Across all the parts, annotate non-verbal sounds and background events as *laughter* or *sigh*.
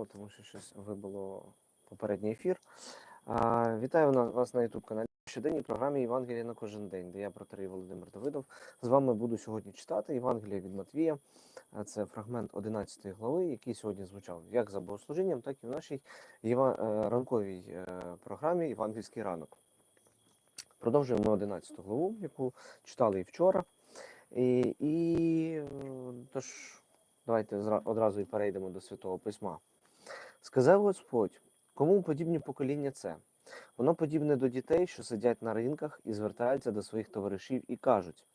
почнемо, тому що щось вибило попередній ефір. А, Вітаю вас на youtube каналі щоденній програмі Євангелія на кожен день, де я протерей Володимир Давидов. З вами буду сьогодні читати Євангелія від Матвія. Це фрагмент 11 глави, який сьогодні звучав як за богослужінням, так і в нашій е, ранковій е, програмі Євангельський ранок. Продовжуємо 11 главу, яку читали і вчора. І, і тож, давайте одразу і перейдемо до Святого Письма. Сказав Господь, кому подібні покоління це? Воно подібне до дітей, що сидять на ринках і звертаються до своїх товаришів і кажуть: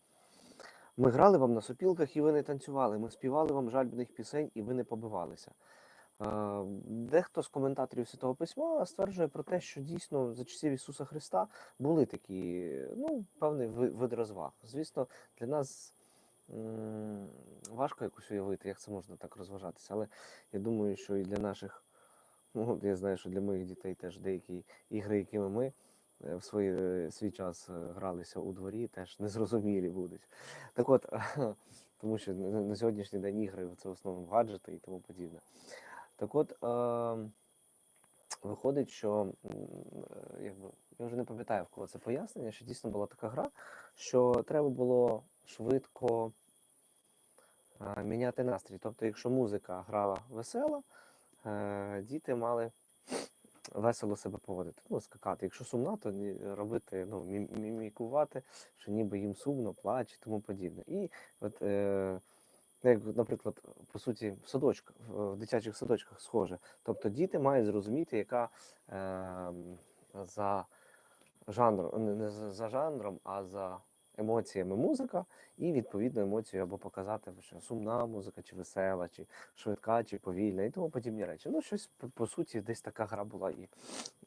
Ми грали вам на сопілках, і ви не танцювали, ми співали вам жальбних пісень, і ви не побивалися. Е, Дехто з коментаторів Святого Письма стверджує про те, що дійсно за часів Ісуса Христа були такі, ну, певний вид розваг. Звісно, для нас важко якось уявити, як це можна так розважатися, але я думаю, що і для наших, ну, я знаю, що для моїх дітей теж деякі ігри, якими ми е, в свій, е, свій час е, гралися у дворі, теж незрозумілі будуть. Так от, *laughs* тому що на сьогоднішній день ігри це в основному гаджети і тому подібне. Так от, е, виходить, що якби, я вже не пам'ятаю, в кого це пояснення, що дійсно була така гра, що треба було швидко міняти настрій. Тобто, якщо музика грала весела, е, діти мали весело себе поводити, ну, скакати. Якщо сумна, то робити, ну, мімікувати, що ніби їм сумно, плач і тому подібне. І от, е, як, наприклад, по суті, в садочках, в дитячих садочках схоже. Тобто діти мають зрозуміти, яка е, за жанром, не за жанром, а за емоціями музика, і відповідно емоцію або показати, що сумна музика, чи весела, чи швидка, чи повільна, і тому подібні речі. Ну, щось по, суті, десь така гра була і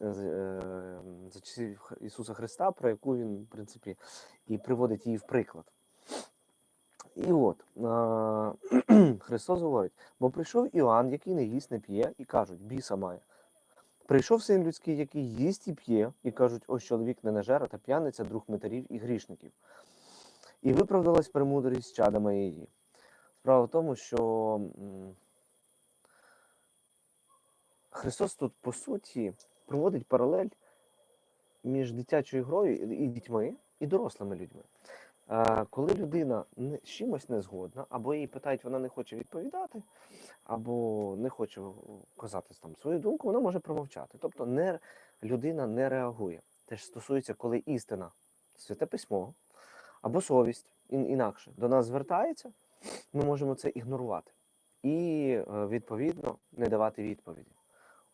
е, е, за часів Ісуса Христа, про яку він, в принципі, і приводить її в приклад. І от *clears throat* Христос говорить: бо прийшов Іоанн, який не їсть, не п'є, і кажуть, біса має. Прийшов син людський, який їсть і п'є, і кажуть, ось чоловік не нажера та п'яниця, друг митарів і грішників. І виправдалась премудрість чада моєї. Справа в тому, що Христос тут, по суті, проводить паралель між дитячою грою і дітьми, і дорослими людьми. Е, Коли людина з чимось не згодна, або її питають, вона не хоче відповідати, або не хоче казати там свою думку, вона може промовчати. Тобто не, людина не реагує. Те ж стосується, коли істина, святе письмо або совість інакше до нас звертається, ми можемо це ігнорувати і е, відповідно не давати відповіді.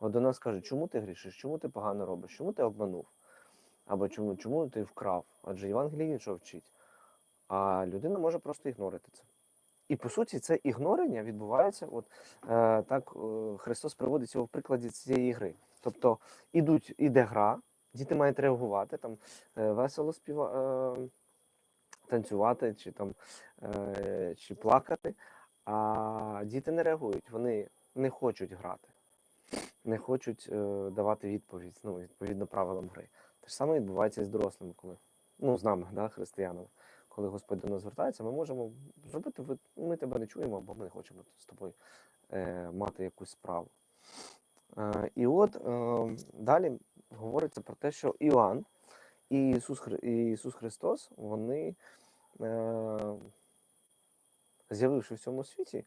От до нас кажуть, чому ти грішиш, чому ти погано робиш, чому ти обманув, або чому, чому ти вкрав? Адже Євангеліє іншого вчить. А людина може просто ігнорити це. І по суті, це ігнорення відбувається. От е, так е, Христос приводить його в прикладі цієї гри. Тобто ідуть, іде гра, діти мають реагувати, там е, весело співа, е, танцювати чи там е, чи плакати. А діти не реагують, вони не хочуть грати, не хочуть е, давати відповідь, ну, відповідно правилам гри. Те ж саме відбувається і з дорослими, коли ну, з нами, да, християнами. Коли Господь до нас звертається, ми можемо зробити, ми тебе не чуємо, або ми не хочемо з тобою е, мати якусь справу. Е, і от е, далі говориться про те, що Іоанн і Ісус, і Ісус Христос, вони, е, з'явивши в цьому світі,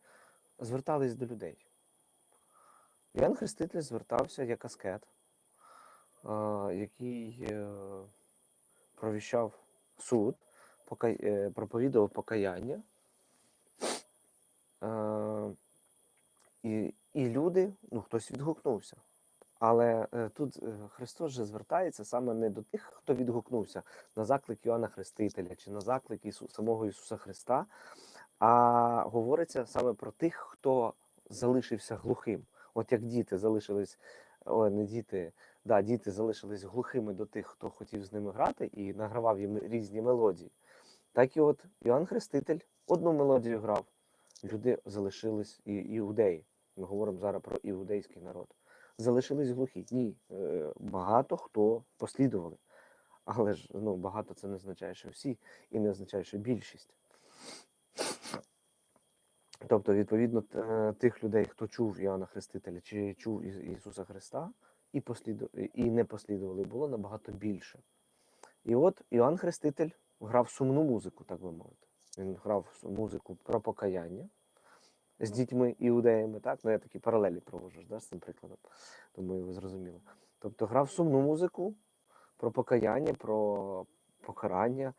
звертались до людей. Іоанн Хреститель звертався як аскет, е, який е, провіщав суд, проповідував покаяння. Е, і, і люди, ну хтось відгукнувся. Але е, тут е, Христос же звертається саме не до тих, хто відгукнувся на заклик Іоанна Хрестителя чи на заклик Ісу, самого Ісуса Христа, а говориться саме про тих, хто залишився глухим. От як діти залишились, ой, не діти, да, діти залишились глухими до тих, хто хотів з ними грати і награвав їм різні мелодії. Так і от Іоанн Хреститель одну мелодію грав, люди залишились і іудеї. Ми говоримо зараз про іудейський народ. Залишились глухі. Ні, е, багато хто послідували. Але ж ну, багато це не означає, що всі, і не означає, що більшість. Тобто, відповідно, е, тих людей, хто чув Іоанна Хрестителя чи чув Ісуса Христа і, посліду... і не послідували, було набагато більше. І от Іоанн Хреститель грав сумну музику, так би мовити. Він грав музику про покаяння з дітьми іудеями, так? Ну, я такі паралелі проводжу ж, да, з цим прикладом, тому ви зрозуміли. Тобто грав сумну музику про покаяння, про покарання,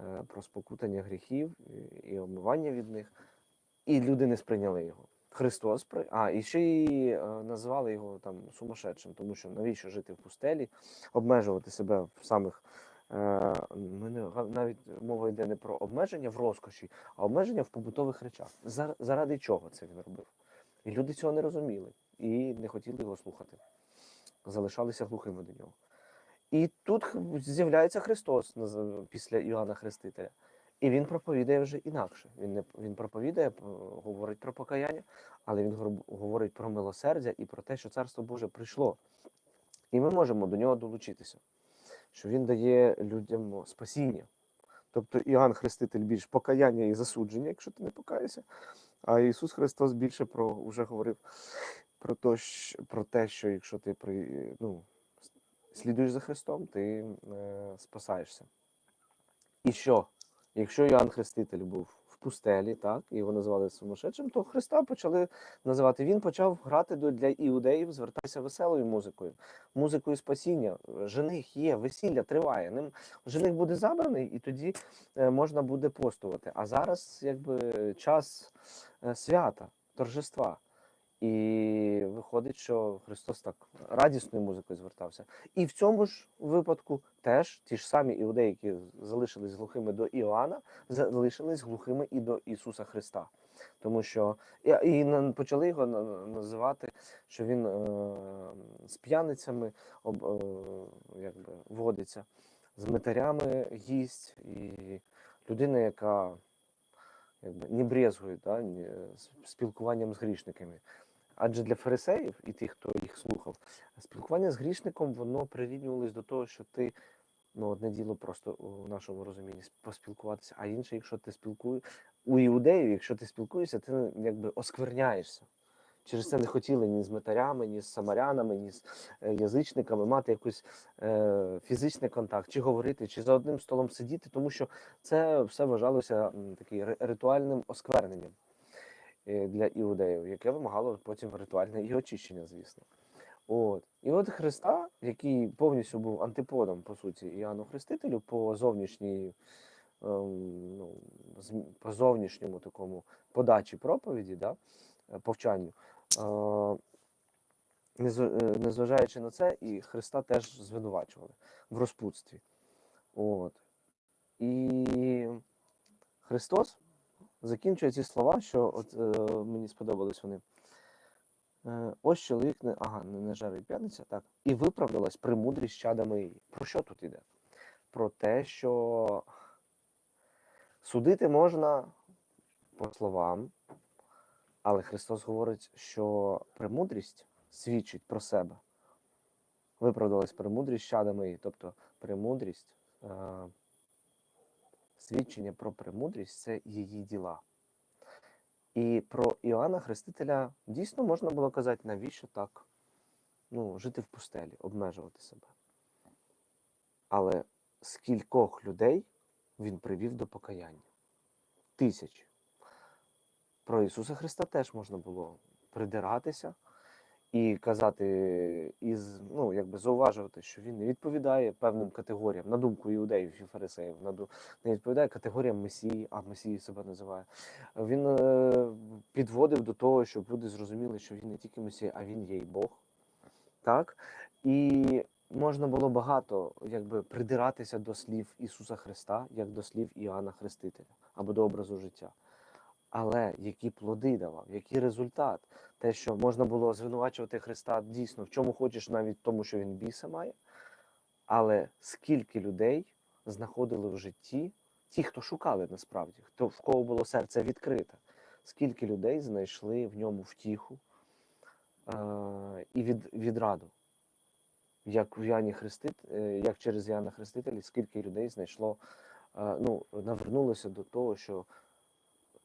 е, про спокутання гріхів і- і омивання від них. І люди не сприйняли його. Христос при... А, і ще й е, назвали його там сумасшедшим, тому що навіщо жити в пустелі, обмежувати себе в самих. Е, ми не, навіть мова йде не про обмеження в розкоші, а обмеження в побутових речах. Зар- заради чого це він робив? І люди цього не розуміли і не хотіли його слухати. Залишалися глухими до нього. І тут з'являється Христос після Іоанна Хрестителя. І він проповідає вже інакше. Він не він проповідає, говорить про покаяння, але він говорить про милосердя і про те, що царство Боже прийшло. І ми можемо до нього долучитися, що він дає людям спасіння. Тобто Іоанн Хреститель більш покаяння і засудження, якщо ти не покаєшся. А Ісус Христос більше про вже говорив про те, що, про те, що якщо ти при, ну, слідуєш за Христом, ти е, спасаєшся. І що? Якщо Іоанн Хреститель був пустелі, так, його називали сумасшедшим, то Христа почали називати. Він почав грати для іудеїв, звертайся веселою музикою, музикою спасіння. Жених є, весілля триває. Ним жених буде забраний, і тоді е, можна буде постувати. А зараз якби час е, свята, торжества. І виходить, що Христос так радісною музикою звертався. І в цьому ж випадку теж ті ж самі іудеї, які залишились глухими до Іоанна, залишились глухими і до Ісуса Христа. Тому що і, почали його на- на- називати, що він е, з п'яницями об, е, якби, водиться, з митарями їсть, і людина, яка якби, не брезгує да, з- спілкуванням з грішниками. Адже для фарисеїв і тих, хто їх слухав, спілкування з грішником воно прирівнювалось до того, що ти ну, одне діло просто у нашому розумінні поспілкуватися, а інше, якщо ти спілкуєш у іудеїв, якщо ти спілкуєшся, ти якби оскверняєшся. Через це не хотіли ні з митарями, ні з самарянами, ні з е, язичниками мати якийсь е, фізичний контакт, чи говорити, чи за одним столом сидіти, тому що це все вважалося таким ритуальним оскверненням для іудеїв, яке вимагало потім ритуальне і очищення, звісно. От. І от Христа, який повністю був антиподом, по суті, Іоанну Хрестителю по зовнішній, ем, ну, по зовнішньому такому подачі проповіді, да, е, повчанню. Е, е, незважаючи на це, і Христа теж звинувачували в розпутстві. От. І Христос закінчує ці слова, що от, е, мені сподобались вони. Е, ось чоловік не ага, не, не жарить п'яниця, так. І виправдалась премудрість чадами її. Про що тут іде? Про те, що судити можна по словам, але Христос говорить, що премудрість свідчить про себе. Виправдалась премудрість чадами її. Тобто премудрість, е, свідчення про премудрість це її діла. І про Іоанна Хрестителя дійсно можна було казати, навіщо так ну, жити в пустелі, обмежувати себе. Але скількох людей він привів до покаяння? Тисяч. Про Ісуса Христа теж можна було придиратися і казати, із, ну, якби зауважувати, що він не відповідає певним категоріям, на думку іудеїв і фарисеїв, на не відповідає категоріям Месії, а Месії себе називає. Він е, підводив до того, щоб люди зрозуміли, що він не тільки Месія, а він є і Бог. Так? І можна було багато якби, придиратися до слів Ісуса Христа, як до слів Іоанна Хрестителя або до образу життя. Але які плоди давав, який результат? Те, що можна було звинувачувати Христа дійсно в чому хочеш, навіть тому, що він біса має. Але скільки людей знаходили в житті, ті, хто шукали насправді, хто в кого було серце відкрите, скільки людей знайшли в ньому втіху е- і від, відраду. Як в Яні Хрестит, е, як через Яна Хрестителя, скільки людей знайшло, е, ну, навернулося до того, що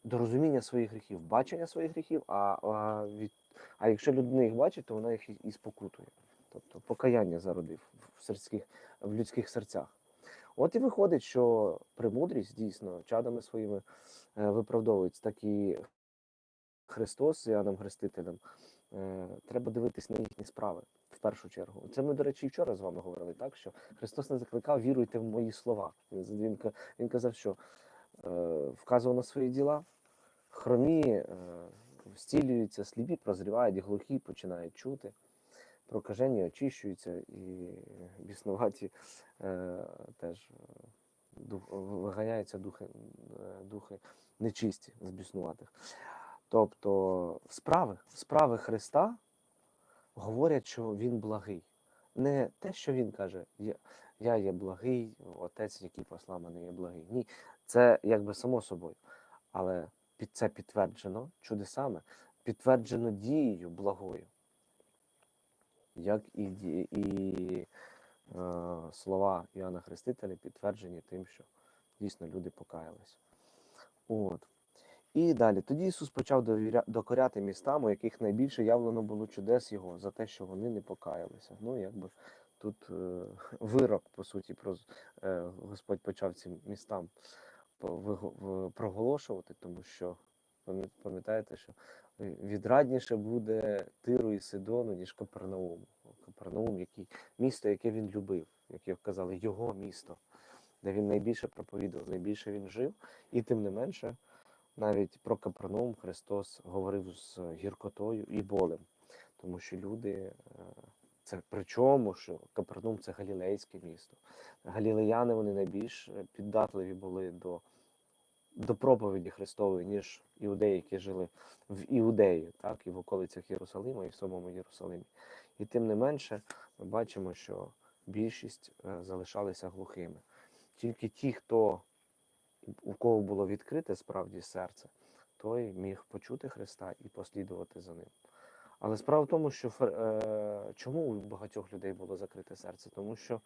до розуміння своїх гріхів, бачення своїх гріхів, а, а, від, а якщо людина їх бачить, то вона їх і, спокутує. Тобто покаяння зародив в, сердських, в людських серцях. От і виходить, що премудрість дійсно чадами своїми е, виправдовується, так і Христос Іоанном Хрестителем. Е, треба дивитись на їхні справи в першу чергу. Це ми, до речі, і вчора з вами говорили, так що Христос не закликав віруйте в мої слова. Він, він казав, що е, вказував на свої діла, хромі е, зцілюються, сліпі прозрівають, глухі починають чути, прокажені очищуються і біснуваті е, теж е, дух, виганяються духи, е, духи нечисті з біснуватих. Тобто справи, справи Христа говорять, що Він благий. Не те, що Він каже, я є благий, отець, який послав мене, є благий. Ні, це якби само собою. Але під це підтверджено чудесами, підтверджено дією благою. Як і, і е, слова Іоанна Хрестителя підтверджені тим, що дійсно люди покаялись. От. І далі. Тоді Ісус почав докоряти містам, у яких найбільше явлено було чудес Його за те, що вони не покаялися. Ну, якби тут е, вирок, по суті, про... е, Господь почав цим містам проголошувати, тому що пам'ят- пам'ятаєте, що е, відрадніше буде Тиру і Сидону, ніж Капернаум. Капернаум, який, місто, яке він любив, яке казали, його місто, де він найбільше проповідував, найбільше він жив, і тим не менше навіть про Капернаум Христос говорив з гіркотою і болем, тому що люди, е, це причому, що Капернаум це галілейське місто. Галілеяни вони найбільш е, піддатливі були до, до проповіді Христової, ніж іудеї, які жили в Іудеї, так, і в околицях Єрусалима, і в самому Єрусалимі. І тим не менше, ми бачимо, що більшість е, залишалися глухими. Тільки ті, хто у кого було відкрите справді серце, той міг почути Христа і послідувати за ним. Але справа в тому, що е, чому у багатьох людей було закрите серце? Тому що,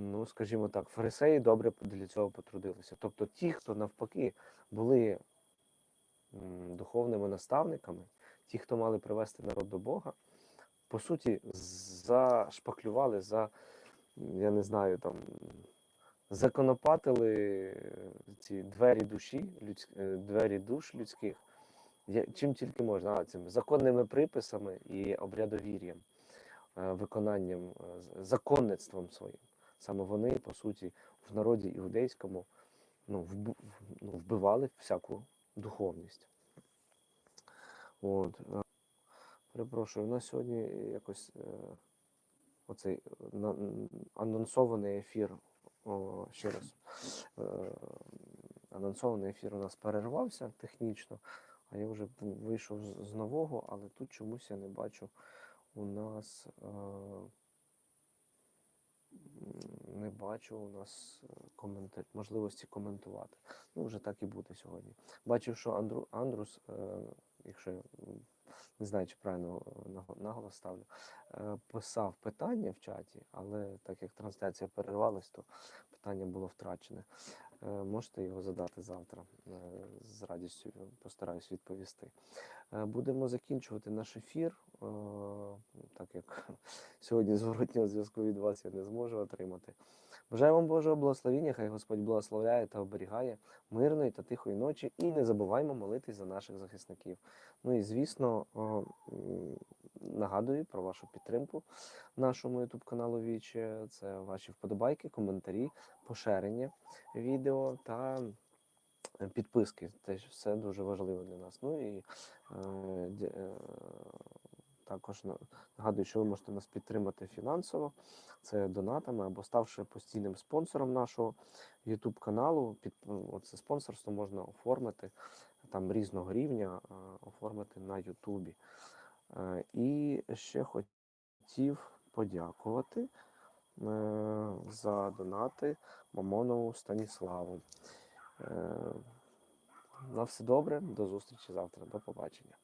ну скажімо так, фарисеї добре для цього потрудилися. Тобто ті, хто навпаки були духовними наставниками, ті, хто мали привести народ до Бога, по суті, зашпаклювали за, я не знаю, там законопатили е, ці двері душі, людсь... е, двері душ людських, чим тільки можна, а, цими законними приписами і обрядовір'ям, е, виконанням, законництвом своїм. Саме вони, по суті, в народі іудейському ну, ну, вбивали всяку духовність. От. е, Перепрошую, у нас сьогодні якось е, оцей е, анонсований ефір о, ще раз. Анонсований ефір у нас перервався технічно, а я вже вийшов з- нового, але тут чомусь я не бачу у нас. е, Не бачу у нас е, коментар... можливості коментувати. Ну, вже так і буде сьогодні. Бачив, що Андру... Андрус, е, якщо я не знаю, чи правильно е, наголос ставлю, е, писав питання в чаті, але так як трансляція перервалась, то питання було втрачене. Е, Можете його задати завтра. Е, З радістю постараюсь відповісти. Е, Будемо закінчувати наш ефір, так як *laughs* сьогодні зворотнього зв'язку від вас я не зможу отримати. Бажаю вам Божого благословіння, хай Господь благословляє та оберігає мирної та тихої ночі. І не забуваймо молитись за наших захисників. Ну і звісно, нагадую про вашу підтримку нашому youtube каналу Віче. Це ваші вподобайки, коментарі, поширення відео та е, підписки. Це все дуже важливо для нас. Ну і е, е, також нагадую, що ви можете нас підтримати фінансово, це донатами або ставши постійним спонсором нашого YouTube каналу. Під оце спонсорство можна оформити там різного рівня, е, оформити на Ютубі. І ще хотів подякувати за донати Мамонову Станіславу. Е, На все добре, до зустрічі завтра. До побачення.